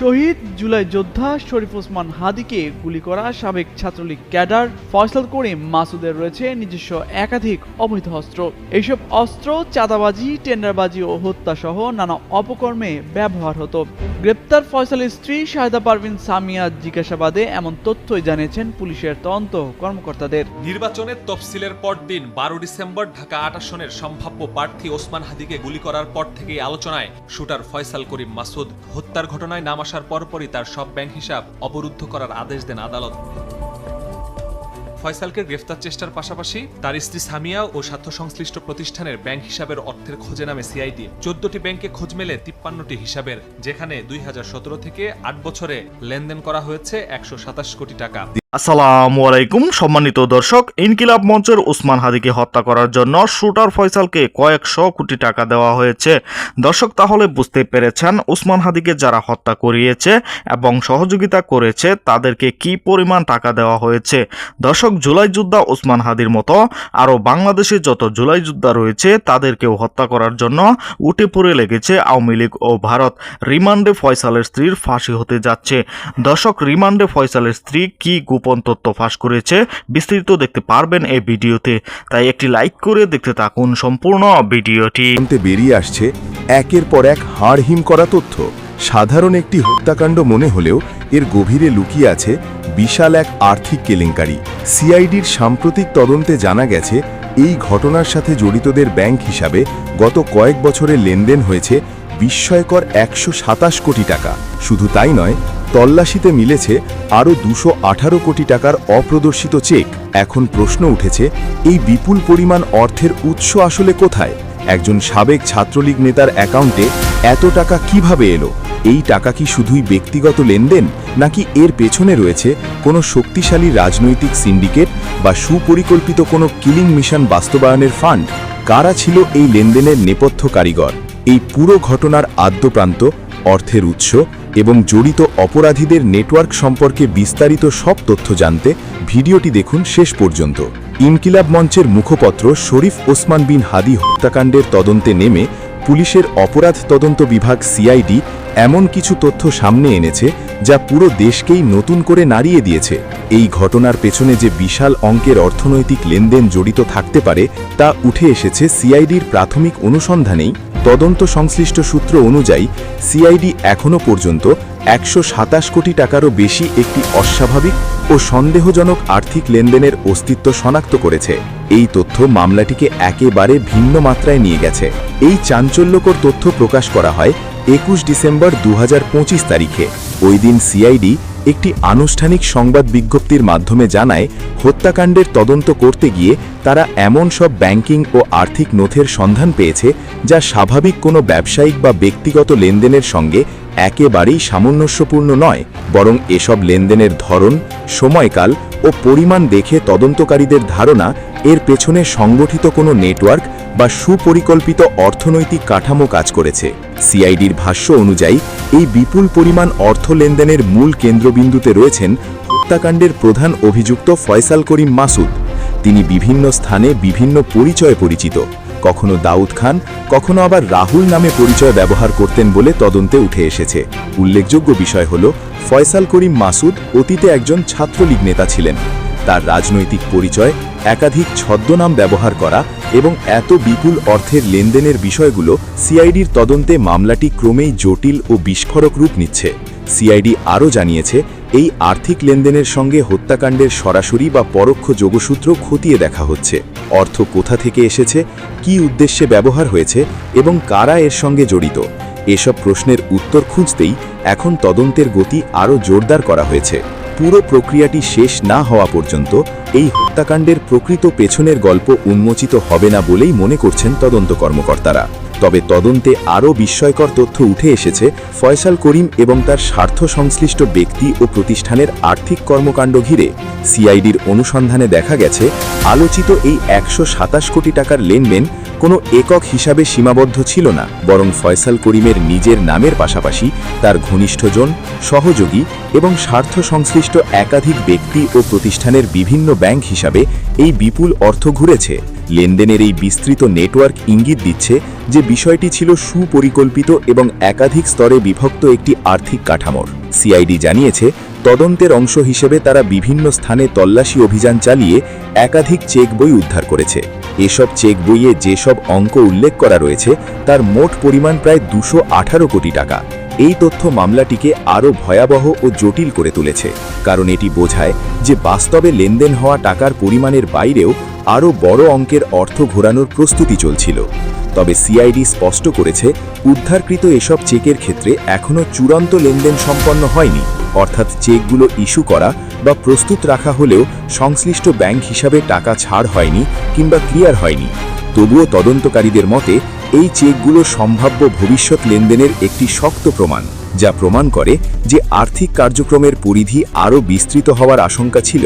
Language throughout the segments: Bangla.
শহীদ জুলাই যোদ্ধা শরীফ ওসমান হাদিকে গুলি করা সাবেক ছাত্রলীগ ক্যাডার ফয়সাল করিম মাসুদের রয়েছে নিজস্ব একাধিক অবৈধ অস্ত্র। এইসব অস্ত্র, চাঁদাবাজি, টেন্ডারবাজি ও হত্যা সহ নানা অপকর্মে ব্যবহার হতো। গ্রেপ্তার ফয়সালের স্ত্রী শাহেদা পারভিন সামিয়া জিজ্ঞাসাবাদে এমন তথ্যই জানিয়েছেন পুলিশের তদন্ত কর্মকর্তাদের। নির্বাচনের তফসিলের পর দিন বারো ডিসেম্বর ঢাকা আট আসনের সম্ভাব্য প্রার্থী ওসমান হাদিকে গুলি করার পর থেকেই আলোচনায় শুটার ফয়সাল করিম মাসুদ। হত্যার ঘটনায় নাম আসার পরপরই তার সব ব্যাংক হিসাব অবরুদ্ধ করার আদেশ দেন আদালত। ফয়সালকে গ্রেফতার চেষ্টার পাশাপাশি তার স্ত্রী সামিয়া ও স্বার্থ সংশ্লিষ্ট প্রতিষ্ঠানের ব্যাংক হিসাবের অর্থের খোঁজে নামে সিআইডি। চোদ্দটি ব্যাংকে খোঁজ মেলে তিপ্পান্নটি হিসাবের, যেখানে দুই হাজার সতেরো থেকে আট বছরে লেনদেন করা হয়েছে একশো সাতাশ কোটি টাকা। আসসালামু আলাইকুম, সম্মানিত দর্শক, ইনকিলাব মঞ্চের উসমান হাদিকে হত্যা করার জন্য শুটার ফয়সালকে কয়েকশো কোটি টাকা দেওয়া হয়েছে। দর্শক, তাহলে বুঝতে পেরেছেন উসমান হাদিকে যারা হত্যা করিয়েছে এবং সহযোগিতা করেছে, তাদেরকে কি পরিমাণ টাকা দেওয়া হয়েছে? দর্শক, জুলাই যোদ্ধা উসমান হাদির মতো আরও বাংলাদেশে যত জুলাই যোদ্ধা রয়েছে, তাদেরকেও হত্যা করার জন্য উঠে পড়ে লেগেছে আওয়ামী লীগ ও ভারত। রিমান্ডে ফয়সালের স্ত্রীর ফাঁসি হতে যাচ্ছে। দর্শক, রিমান্ডে ফয়সালের স্ত্রী কি গোপন তথ্য ফাঁস করেছে, বিস্তারিত দেখতে পারবেন এই ভিডিওতে। তাই একটি লাইক করে দেখতে থাকুন সম্পূর্ণ ভিডিওটি। বেরিয়ে আসছে একের পর এক হাড়হিম করা তথ্য। সাধারণ একটি হত্যাকাণ্ড মনে হলেও এর গভীরে লুকিয়ে আছে বিশাল এক আর্থিক কেলেঙ্কারি। সিআইডির সাম্প্রতিক তদন্তে জানা গেছে, এই ঘটনার সাথে জড়িতদের ব্যাংক হিসাবে গত কয়েক বছরে লেনদেন হয়েছে বিস্ময়কর একশো সাতাশ কোটি টাকা। শুধু তাই নয় তল্লাশিতে মিলেছে আরও দুশো কোটি টাকার অপ্রদর্শিত চেক। এখন প্রশ্ন উঠেছে, এই বিপুল পরিমাণ অর্থের উৎস আসলে কোথায়? একজন সাবেক ছাত্রলীগ নেতার অ্যাকাউন্টে এত টাকা কীভাবে এলো? এই টাকা কি শুধুই ব্যক্তিগত লেনদেন, নাকি এর পেছনে রয়েছে কোনো শক্তিশালী রাজনৈতিক সিন্ডিকেট বা সুপরিকল্পিত কোনো কিলিং মিশন বাস্তবায়নের ফান্ড? কারা ছিল এই লেনদেনের নেপথ্য কারিগর? এই পুরো ঘটনার আদ্যপ্রান্ত অর্থের উৎস এবং জড়িত অপরাধীদের নেটওয়ার্ক সম্পর্কে বিস্তারিত সব তথ্য জানতে ভিডিওটি দেখুন শেষ পর্যন্ত। ইনকিলাব মঞ্চের মুখপত্র শরীফ ওসমান বিন হাদি হত্যাকাণ্ডের তদন্তে নেমে পুলিশের অপরাধ তদন্ত বিভাগ সিআইডি এমন কিছু তথ্য সামনে এনেছে যা পুরো দেশকেই নতুন করে নাড়িয়ে দিয়েছে। এই ঘটনার পেছনে যে বিশাল অঙ্কের অর্থনৈতিক লেনদেন জড়িত থাকতে পারে তা উঠে এসেছে সিআইডির প্রাথমিক অনুসন্ধানেই। তদন্ত সংশ্লিষ্ট সূত্র অনুযায়ী, সিআইডি এখনও পর্যন্ত একশো সাতাশ কোটি টাকারও বেশি একটি অস্বাভাবিক ও সন্দেহজনক আর্থিক লেনদেনের অস্তিত্ব শনাক্ত করেছে। এই তথ্য মামলাটিকে একেবারে ভিন্ন মাত্রায় নিয়ে গেছে। এই চাঞ্চল্যকর তথ্য প্রকাশ করা হয় একুশ ডিসেম্বর দু হাজার পঁচিশ তারিখে। ওই দিন সিআইডি একটি আনুষ্ঠানিক সংবাদ বিজ্ঞপ্তির মাধ্যমে জানায়, হত্যাকাণ্ডের তদন্ত করতে গিয়ে তারা এমন সব ব্যাংকিং ও আর্থিক নথের সন্ধান পেয়েছে যা স্বাভাবিক কোনো ব্যবসায়িক বা ব্যক্তিগত লেনদেনের সঙ্গে একেবারেই সামঞ্জস্যপূর্ণ নয়, বরং এসব লেনদেনের ধরন, সময়কাল ও পরিমাণ দেখে তদন্তকারীদের ধারণা এর পেছনে সংগঠিত কোনো নেটওয়ার্ক বা সুপরিকল্পিত অর্থনৈতিক কাঠামো কাজ করেছে। সিআইডির ভাষ্য অনুযায়ী, এই বিপুল পরিমাণ অর্থ লেনদেনের মূল কেন্দ্রবিন্দুতে রয়েছেন হত্যাকাণ্ডের প্রধান অভিযুক্ত ফয়সাল করিম মাসুদ। তিনি বিভিন্ন স্থানে বিভিন্ন পরিচয়ে পরিচিত। কখনো দাউদ খান, কখনো আবার রাহুল নামে পরিচয় ব্যবহার করতেন বলে তদন্তে উঠে এসেছে। উল্লেখযোগ্য বিষয় হল, ফয়সাল করিম মাসুদ অতীতে একজন ছাত্রলীগ নেতা ছিলেন। তার রাজনৈতিক পরিচয়, একাধিক ছদ্মনাম ব্যবহার করা এবং এত বিপুল অর্থের লেনদেনের বিষয়গুলো সিআইডির তদন্তে মামলাটি ক্রমেই জটিল ও বিস্ফোরক রূপ নিচ্ছে। সিআইডি আরও জানিয়েছে, এই আর্থিক লেনদেনের সঙ্গে হত্যাকাণ্ডের সরাসরি বা পরোক্ষ যোগসূত্র খতিয়ে দেখা হচ্ছে। অর্থ কোথা থেকে এসেছে, কি উদ্দেশ্যে ব্যবহার হয়েছে এবং কারা এর সঙ্গে জড়িত, এসব প্রশ্নের উত্তর খুঁজতেই এখন তদন্তের গতি আরও জোরদার করা হয়েছে। পুরো প্রক্রিয়াটি শেষ না হওয়া পর্যন্ত এই হত্যাকাণ্ডের প্রকৃত পেছনের গল্প উন্মোচিত হবে না বলেই মনে করছেন তদন্ত কর্মকর্তারা। তবে তদন্তে আরও বিস্ময়কর তথ্য উঠে এসেছে, ফয়সাল করিম এবং তার স্বার্থ সংশ্লিষ্ট ব্যক্তি ও প্রতিষ্ঠানের আর্থিক কর্মকাণ্ড ঘিরে। সিআইডির অনুসন্ধানে দেখা গেছে, আলোচিত এই একশো সাতাশ কোটি টাকার লেনদেন কোনো একক হিসাবে সীমাবদ্ধ ছিল না, বরং ফয়সাল করিমের নিজের নামের পাশাপাশি তার ঘনিষ্ঠজন, সহযোগী এবং স্বার্থ সংশ্লিষ্ট একাধিক ব্যক্তি ও প্রতিষ্ঠানের বিভিন্ন ব্যাংক হিসাবে এই বিপুল অর্থ ঘুরেছে। লেনদেনের এই বিস্তৃত নেটওয়ার্ক ইঙ্গিত দিচ্ছে যে বিষয়টি ছিল সুপরিকল্পিত এবং একাধিক স্তরে বিভক্ত একটি আর্থিক কাঠামোর। সিআইডি জানিয়েছে, তদন্তের অংশ হিসেবে তারা বিভিন্ন স্থানে তল্লাশি অভিযান চালিয়ে একাধিক চেক বই উদ্ধার করেছে। এসব চেক বইয়ে যেসব অঙ্ক উল্লেখ করা রয়েছে, তার মোট পরিমাণ প্রায় দুশো কোটি টাকা। এই তথ্য মামলাটিকে আরও ভয়াবহ ও জটিল করে তুলেছে, কারণ এটি বোঝায় যে বাস্তবে লেনদেন হওয়া টাকার পরিমাণের বাইরেও আরও বড় অঙ্কের অর্থ ঘোরানোর প্রস্তুতি চলছিল। তবে সিআইডি স্পষ্ট করেছে, উদ্ধারকৃত এসব চেকের ক্ষেত্রে এখনও চূড়ান্ত লেনদেন সম্পন্ন হয়নি। অর্থাৎ চেকগুলো ইস্যু করা বা প্রস্তুত রাখা হলেও সংশ্লিষ্ট ব্যাংক হিসাবে টাকা ছাড় হয়নি কিংবা ক্লিয়ার হয়নি। তবুও তদন্তকারীদের মতে, এই চেকগুলো সম্ভাব্য ভবিষ্যৎ লেনদেনের একটি শক্ত প্রমাণ, যা প্রমাণ করে যে আর্থিক কার্যক্রমের পরিধি আরও বিস্তৃত হওয়ার আশঙ্কা ছিল।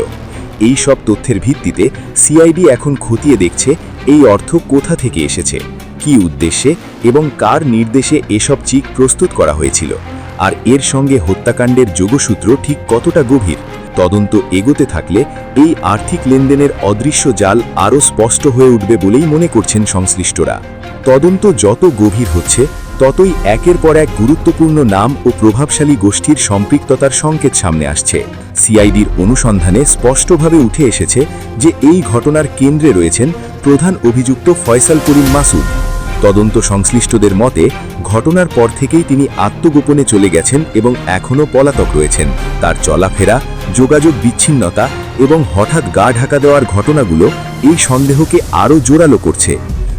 এই সব তথ্যের ভিত্তিতে সিআইডি এখন খতিয়ে দেখছে এই অর্থ কোথা থেকে এসেছে। কী উদ্দেশ্যে এবং কার নির্দেশে এসব চিক প্রস্তুত করা হয়েছিল? আর এর সঙ্গে হত্যাকাণ্ডের যোগসূত্র ঠিক কতটা গভীর? তদন্ত এগোতে থাকলে এই আর্থিক লেনদেনের অদৃশ্য জাল আরও স্পষ্ট হয়ে উঠবে বলেই মনে করছেন সংশ্লিষ্টরা। তদন্ত যত গভীর হচ্ছে, ততই একের পর এক গুরুত্বপূর্ণ নাম ও প্রভাবশালী গোষ্ঠীর সম্পৃক্ততার সংকেত সামনে আসছে। সিআইডির অনুসন্ধানে স্পষ্টভাবে উঠে এসেছে যে এই ঘটনার কেন্দ্রে রয়েছেন প্রধান অভিযুক্ত ফয়সাল করিম মাসুদ। তদন্ত সংশ্লিষ্টদের মতে, ঘটনার পর থেকেই তিনি আত্মগোপনে চলে গেছেন এবং এখনও পলাতক রয়েছেন। তার চলাফেরা, যোগাযোগ বিচ্ছিন্নতা এবং হঠাৎ গা ঢাকা দেওয়ার ঘটনাগুলো এই সন্দেহকে আরও জোরালো করছে।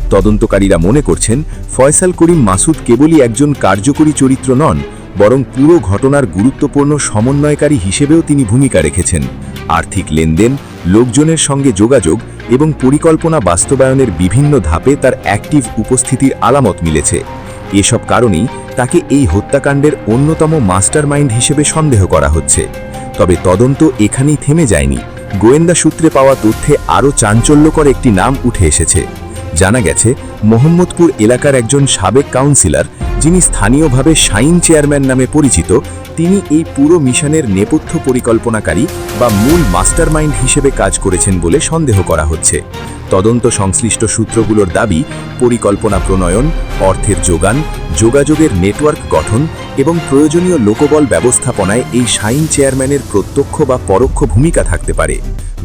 তদন্তকারীরা মনে করছেন, ফয়সাল করিম মাসুদ কেবলই একজন কার্যকরী চরিত্র নন, বরং পুরো ঘটনার গুরুত্বপূর্ণ সমন্বয়কারী হিসেবেও তিনি ভূমিকা রেখেছেন। আর্থিক লেনদেন লোকজনের সঙ্গে যোগাযোগ এবং পরিকল্পনা বাস্তবায়নের বিভিন্ন ধাপে তার অ্যাক্টিভ উপস্থিতির আলামত মিলেছে। এসব কারণেই তাকে এই হত্যাকাণ্ডের অন্যতম মাস্টারমাইন্ড হিসেবে সন্দেহ করা হচ্ছে। তবে তদন্ত এখানেই থেমে যায়নি। গোয়েন্দা সূত্রে পাওয়া তথ্যে আরও চাঞ্চল্যকর একটি নাম উঠে এসেছে। জানা গেছে, মোহাম্মদপুর এলাকার একজন সাবেক কাউন্সিলর, যিনি স্থানীয়ভাবে শাইন চেয়ারম্যান নামে পরিচিত, তিনি এই পুরো মিশনের নেপথ্য পরিকল্পনাকারী বা মূল মাস্টারমাইন্ড হিসেবে কাজ করেছেন বলে সন্দেহ করা হচ্ছে। তদন্ত সংশ্লিষ্ট সূত্রগুলোর দাবি, পরিকল্পনা প্রণয়ন, অর্থের যোগান, যোগাযোগের নেটওয়ার্ক গঠন এবং প্রয়োজনীয় লোকবল ব্যবস্থাপনায় এই শাইন চেয়ারম্যানের প্রত্যক্ষ বা পরোক্ষ ভূমিকা থাকতে পারে।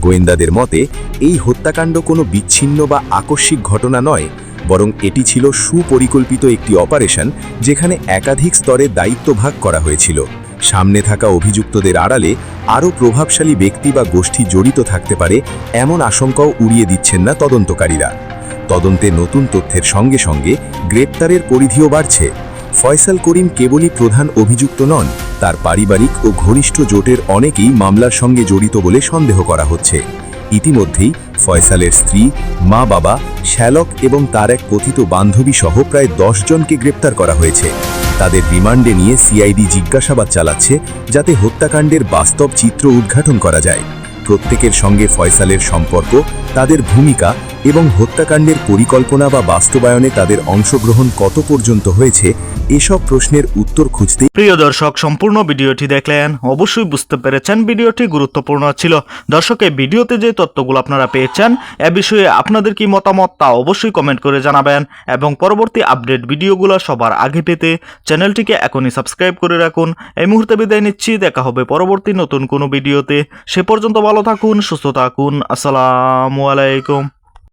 গোয়েন্দাদের মতে, এই হত্যাকাণ্ড কোনো বিচ্ছিন্ন বা আকস্মিক ঘটনা নয়, বরং এটি ছিল সুপরিকল্পিত একটি অপারেশন যেখানে একাধিক স্তরে দায়িত্ব ভাগ করা হয়েছিল। সামনে থাকা অভিযুক্তদের আড়ালে আরও প্রভাবশালী ব্যক্তি বা গোষ্ঠী জড়িত থাকতে পারে এমন আশঙ্কাও উড়িয়ে দিচ্ছেন না তদন্তকারীরা। তদন্তে নতুন তথ্যের সঙ্গে সঙ্গে গ্রেপ্তারের পরিধিও বাড়ছে। ফয়সাল করিম কেবলই প্রধান অভিযুক্ত নন তার পারিবারিক ও ঘনিষ্ঠ জোটের অনেকেই মামলার সঙ্গে জড়িত বলে সন্দেহ করা হচ্ছে। ইতিমধ্যেই ফয়সালের স্ত্রী, মা বাবা, শ্যালক এবং তার এক কথিত বান্ধবী সহ প্রায় দশ জনকে গ্রেপ্তার করা হয়েছে। তাদের রিমান্ডে নিয়ে সিআইডি জিজ্ঞাসাবাদ চালাচ্ছে যাতে হত্যাকাণ্ডের বাস্তব চিত্র উদ্ঘাটন করা যায়। প্রত্যেকের সঙ্গে ফয়সালের সম্পর্ক, তাদের ভূমিকা এবং হত্যাকাণ্ডের পরিকল্পনা বা বাস্তবায়নে তাদের অংশগ্রহণ কত পর্যন্ত হয়েছে, এসব প্রশ্নের উত্তর খুঁজতে প্রিয় দর্শক, সম্পূর্ণ ভিডিওটি দেখলেন, অবশ্যই বুঝতে পেরেছেন ভিডিওটি গুরুত্বপূর্ণ ছিল। দর্শক, এই ভিডিওতে যে তথ্যগুলো আপনারা পেয়েছেন, এ বিষয়ে আপনাদের কি মতামত তা অবশ্যই কমেন্ট করে জানাবেন এবং পরবর্তী আপডেট ভিডিওগুলো সবার আগে পেতে চ্যানেলটিকে এখনই সাবস্ক্রাইব করে রাখুন। এই মুহূর্তে বিদায় নিচ্ছি, দেখা হবে পরবর্তী নতুন কোনো ভিডিওতে। সে পর্যন্ত ভালো থাকুন, সুস্থ থাকুন। আসসালামু আলাইকুম।